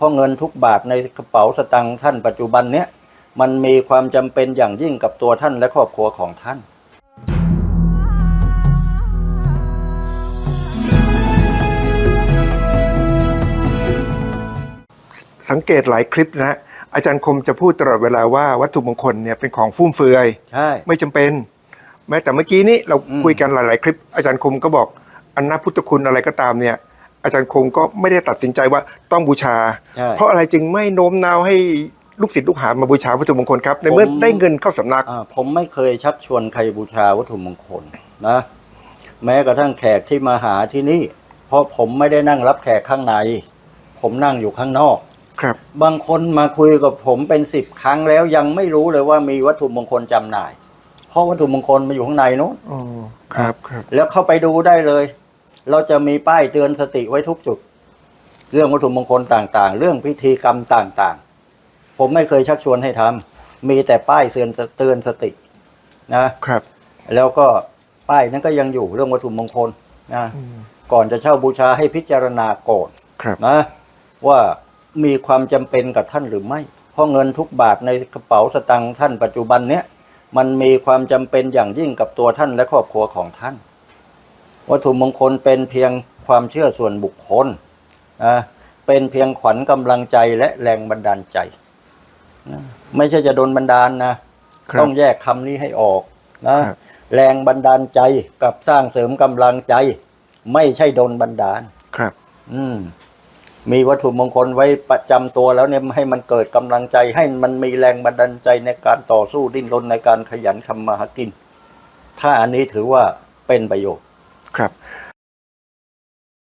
เพราะเงินทุกบาทในกระเป๋าสตางค์ท่านปัจจุบันเนี้ยมันมีความจำเป็นอย่างยิ่งกับตัวท่านและครอบครัวของท่านสังเกตหลายคลิปนะอาจารย์คมจะพูดตลอดเวลาว่าวัตถุมงคลเนี่ยเป็นของฟุ่มเฟือยใช่ไม่จำเป็น แม้แต่เมื่อกี้นี้เราคุยกันหลาย ๆ คลิปอาจารย์คมก็บอกอันนาพุทธคุณอะไรก็ตามเนี่ย อาจารย์คมก็ไม่ได้ตัดสินใจว่าต้องบูชา ใช่ เพราะอะไรจึงไม่โน้มน้าวให้ลูกศิษย์ลูกหามาบูชาวัตถุมงคลครับ ในเมื่อผมได้เงินเข้าสำนัก อ่าผมไม่เคยชักชวนใครบูชาวัตถุมงคลนะ แม้กระทั่งแขกที่มาหาที่นี่ เพราะผมไม่ได้นั่งรับแขกข้างใน ผมนั่งอยู่ข้างนอก ครับ บางคนมาคุยกับผมเป็นสิบครั้งแล้วยังไม่รู้เลยว่ามีวัตถุมงคลจำหน่าย เพราะวัตถุมงคลมาอยู่ข้างในนู้นอ๋อ ครับ ครับ แล้วเข้าไปดูได้เลย เราจะมีป้ายเตือนสติไว้ทุกจุด เรื่องวัตถุมงคลต่างๆ เรื่องพิธีกรรมต่างๆ ผมไม่เคยชักชวนให้ทำมีแต่ป้ายเตือนเตือนสตินะครับ แล้วก็ป้ายนั้นก็ยังอยู่เรื่องวัตถุมงคลนะก่อนจะเช่าบูชาให้พิจารณาก่อนครับนะว่ามีความจำเป็นกับท่านหรือไม่ เพราะเงินทุกบาทในกระเป๋าสตางค์ท่านปัจจุบันเนี้ยมันมีความจำเป็นอย่างยิ่งกับตัวท่านและครอบครัวของท่าน วัตถุมงคลเป็นเพียงความเชื่อส่วนบุคคลนะเป็นเพียงขวัญกำลังใจและแรงบันดาลใจนะไม่ใช่จะโดนบันดาลนะครับต้องแยกคำนี้ให้ออกนะครับแรงบันดาลใจกับสร้างเสริมกำลังใจ ไม่ใช่โดนบันดาลครับ อืมมีวัตถุมงคลไว้ประจำตัวแล้วเนี่ยให้มันเกิดกำลังใจ ให้มันมีแรงบันดาลใจในการต่อสู้ดิ้นรนในการขยันทำมาหากิน ถ้าอันนี้ถือว่าเป็นประโยชน์ ครับ